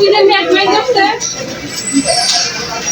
Yine mi ekmek yaptı?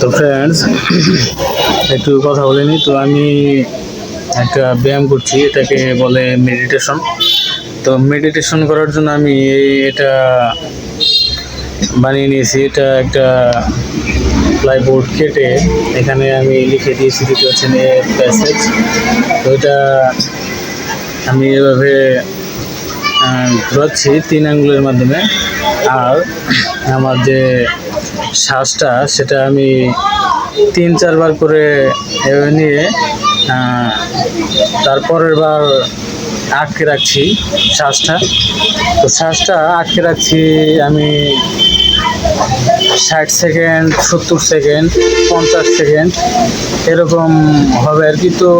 তো friends একটু কথা বলিনি তো আমি একটা ব্যায়াম করছি, এটাকে বলে মেডিটেশন তো মেডিটেশন করার জন্য আমি এটা বানিয়ে নিয়েছি, এটা একটা প্লাইবোর্ড কেটে এখানে আমি লিখে দিয়েছি যেটা হচ্ছে প্যাসেজ তো এটা আমি এভাবে ঘোরাচ্ছি তিন আঙ্গুলের মাধ্যমে। আর আমার যে শ্বাসটা, সেটা আমি তিন, চারবার করে নিয়ে তারপরের বার আটকে রাখছি শ্বাসটা। তো শ্বাসটা আটকে রাখছি আমি ষাট সেকেন্ড, সত্তর সেকেন্ড, পঞ্চাশ সেকেন্ড, এরকম হবে আর কি। তো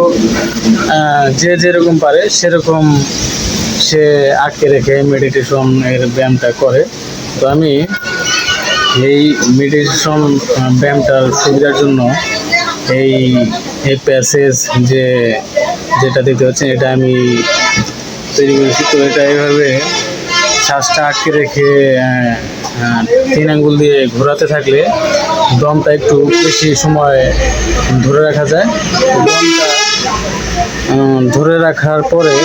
যে যেরকম পারে সেরকম সে আটকে রেখে মেডিটেশন এর ব্যায়ামটা করে। তো আমি এই মেডিটেশন ব্যায়ামটার সুবিধার জন্য এই এই প্যাসেজ যে, যেটা দিতে হচ্ছে এটা আমি তৈরি করেছি। তো এটা এইভাবে শ্বাসটা আটকে রেখে তিন আঙ্গুল দিয়ে ঘোরাতে থাকলে দমটা একটু বেশি সময় ধরে রাখা যায়। দমটা ধরে রাখার পরে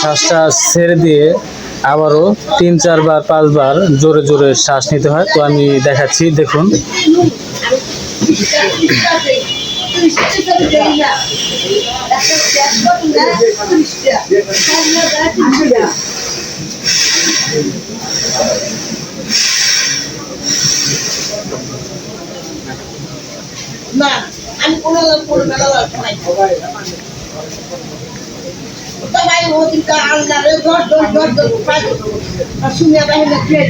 শ্বাসটা ছেড়ে দিয়ে আবারও তিন, চারবার, পাঁচবার জোরে জোরে শ্বাস নিতে হয়। তো আমি দেখাচ্ছি, দেখুন। না, আমি কোনো কোনো মেলা নাই সবাই ওদিনটা আল্লাহ রে দশ দশ দশ দশ পাঁচ আর শুনে বাহিনী খেয়ে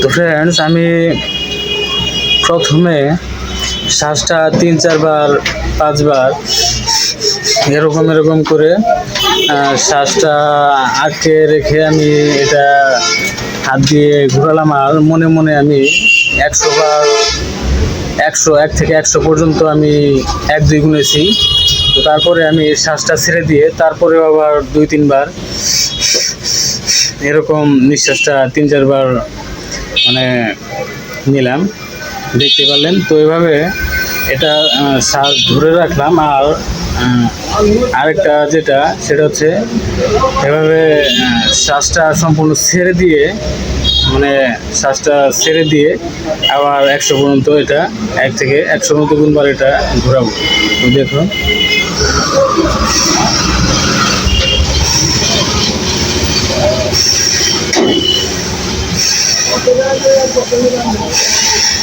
তো ফ্রেন্ডস আমি প্রথমে শ্বাসটা তিন, চারবার, পাঁচবার এরকম এরকম করে শ্বাসটা আটকে রেখে আমি এটা হাত দিয়ে ঘোরালাম আর মনে মনে আমি একশো বার, একশো, এক থেকে একশো পর্যন্ত আমি এক, দুই গুনেছি। তো তারপরে আমি শ্বাসটা ছেড়ে দিয়ে তারপরে আবার দুই, তিনবার এরকম নিঃশ্বাসটা তিন, চারবার মানে নিলাম। দেখতে পারলেন। তো এভাবে এটা সার ধরে রাখলাম। আর আরেকটা যেটা, সেটা হচ্ছে এভাবে শ্বাসটা সম্পূর্ণ ছেড়ে দিয়ে মানে শ্বাসটা ছেড়ে দিয়ে আবার একশো পর্যন্ত এটা, এক থেকে একশো পর্যন্ত গুণবার এটা ঘোরাবো। দেখুন।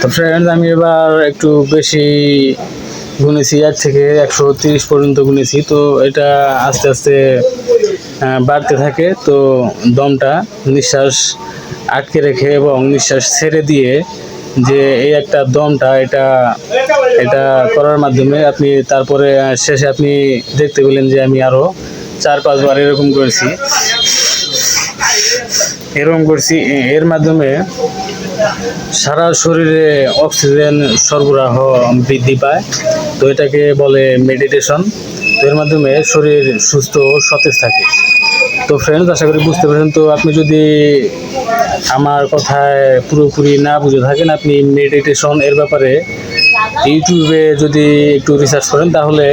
তো ফ্রেন্ডস আমি এবার একটু বেশি গুনেছি এক থেকে একশো তিরিশ পর্যন্ত গুনেছি। তো এটা আস্তে আস্তে বাড়তে থাকে। তো দমটা নিঃশ্বাস আটকে রেখে এবং নিঃশ্বাস ছেড়ে দিয়ে যে এই একটা দমটা, এটা এটা করার মাধ্যমে আপনি তারপরে শেষে আপনি দেখতে পেলেন যে আমি আরও চার, পাঁচবার এরকম করেছি। এরকম করছি এর মাধ্যমে সারা শরীরে অক্সিজেন সরবরাহ বৃদ্ধি পায়। তো এটাকে বলে মেডিটেশন তো এর মাধ্যমে শরীর সুস্থ সতেজ থাকে। তো ফ্রেন্ডস আশা করি বুঝতে পেরেছেন। তো আপনি যদি আমার কথায় পুরোপুরি না বুঝে থাকেন, আপনি মেডিটেশন এর ব্যাপারে ইউটিউবে যদি একটু রিসার্চ করেন, তাহলে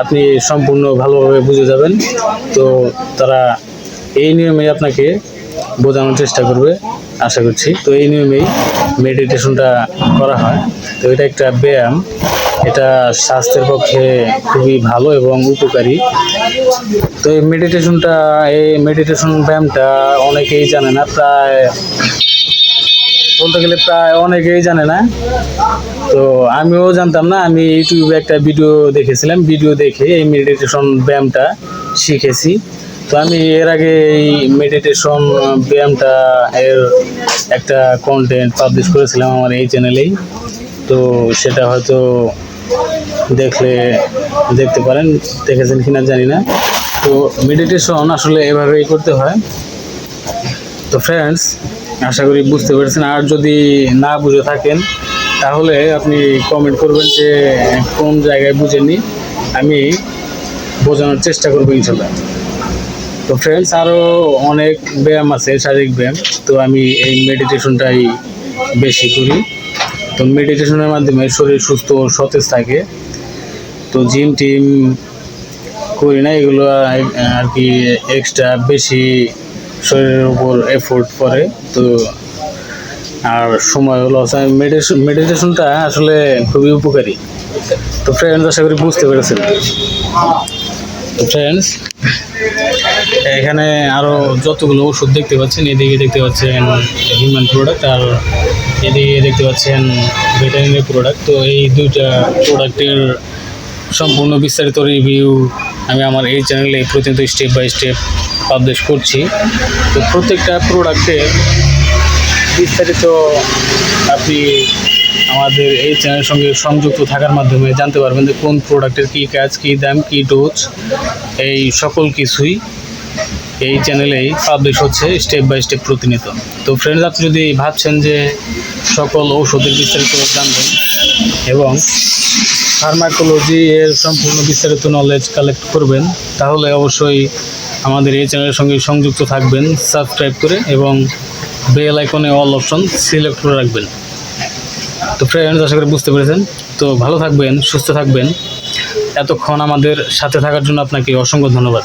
আপনি সম্পূর্ণ ভালোভাবে বুঝে যাবেন। তো তারা এই নিয়মে আপনাকে বোঝানোর চেষ্টা করবে, আশা করছি। তো এই নিয়মেই মেডিটেশনটা করা হয়। তো এটা একটা ব্যায়াম। এটা স্বাস্থ্যের পক্ষে খুবই ভালো এবং উপকারী। তো এই মেডিটেশনটা এই মেডিটেশন ব্যায়ামটা অনেকেই জানে না। প্রায় বলতে গেলে প্রায় অনেকেই জানে না। তো আমিও জানতাম না, আমি ইউটিউবে একটা ভিডিও দেখেছিলাম, ভিডিও দেখে এই মেডিটেশন ব্যায়ামটা শিখেছি। তো আমি এর আগে এই মেডিটেশন ব্যায়ামটা এর একটা কন্টেন্ট পাবলিশ করেছিলাম আমার এই চ্যানেলেই তো সেটা হয়তো দেখলে দেখতে পারেন, দেখেছেন কিনা জানি না। তো মেডিটেশন আসলে এভাবেই করতে হয়। তো ফ্রেন্ডস আশা করি বুঝতে পেরেছেন। আর যদি না বুঝে থাকেন, তাহলে আপনি কমেন্ট করবেন যে কোন জায়গায় বুঝেননি, আমি বোঝানোর চেষ্টা করব ইনশাল্লাহ। তো ফ্রেন্ডস আরও অনেক ব্যায়াম আছে, শারীরিক ব্যায়াম। তো আমি এই মেডিটেশনটাই বেশি করি। তো মেডিটেশনের মাধ্যমে শরীর সুস্থ ও সতেজ থাকে। তো জিম টিম করি না, এগুলো আর কি এক্সট্রা বেশি শরীরের উপর এফোর্ট করে। তো আর সময় হলো মেডিটেশন মেডিটেশনটা আসলে খুবই উপকারী। তো ফ্রেন্ডস আশা করি বুঝতে পেরেছেন। তো ফ্রেন্ডস এখানে আরও যতগুলো ওষুধ দেখতে পাচ্ছেন, এদিকে দেখতে পাচ্ছেন হিউম্যান প্রোডাক্ট আর এদিকে দেখতে পাচ্ছেন ভেটেরিনারি প্রোডাক্ট তো এই দুইটা প্রোডাক্টের সম্পূর্ণ বিস্তারিত রিভিউ আমি আমার এই চ্যানেলে প্রতিনিয়ত স্টেপ বাই স্টেপ পাবলিশ করছি। তো প্রত্যেকটা প্রোডাক্টে বিস্তারিত আপনি আমাদের এই চ্যানেলের সঙ্গে সংযুক্ত থাকার মাধ্যমে জানতে পারবেন যে কোন প্রোডাক্টের কী কাজ, কী দাম, কী ডোজ এই সকল কিছুই। এই চ্যানেলেই পাবলিশ হচ্ছে স্টেপ বাই স্টেপ প্রতিনিয়ত। তো ফ্রেন্ডস আপনি যদি ভাবছেন যে সকল ঔষধের বিস্তারিত জানবেন এবং ফার্মাকোলজি এর সম্পূর্ণ বিস্তারিত নলেজ কালেক্ট করবেন, তাহলে অবশ্যই আমাদের এই চ্যানেলের সঙ্গে সংযুক্ত থাকবেন সাবস্ক্রাইব করে এবং বেল আইকনে অল অপশন সিলেক্ট করে রাখবেন। তো ফ্রেন্ডস আশা করি বুঝতে পেরেছেন। তো ভালো থাকবেন, সুস্থ থাকবেন। এতক্ষণ আমাদের সাথে থাকার জন্য আপনাকে অসংখ্য ধন্যবাদ।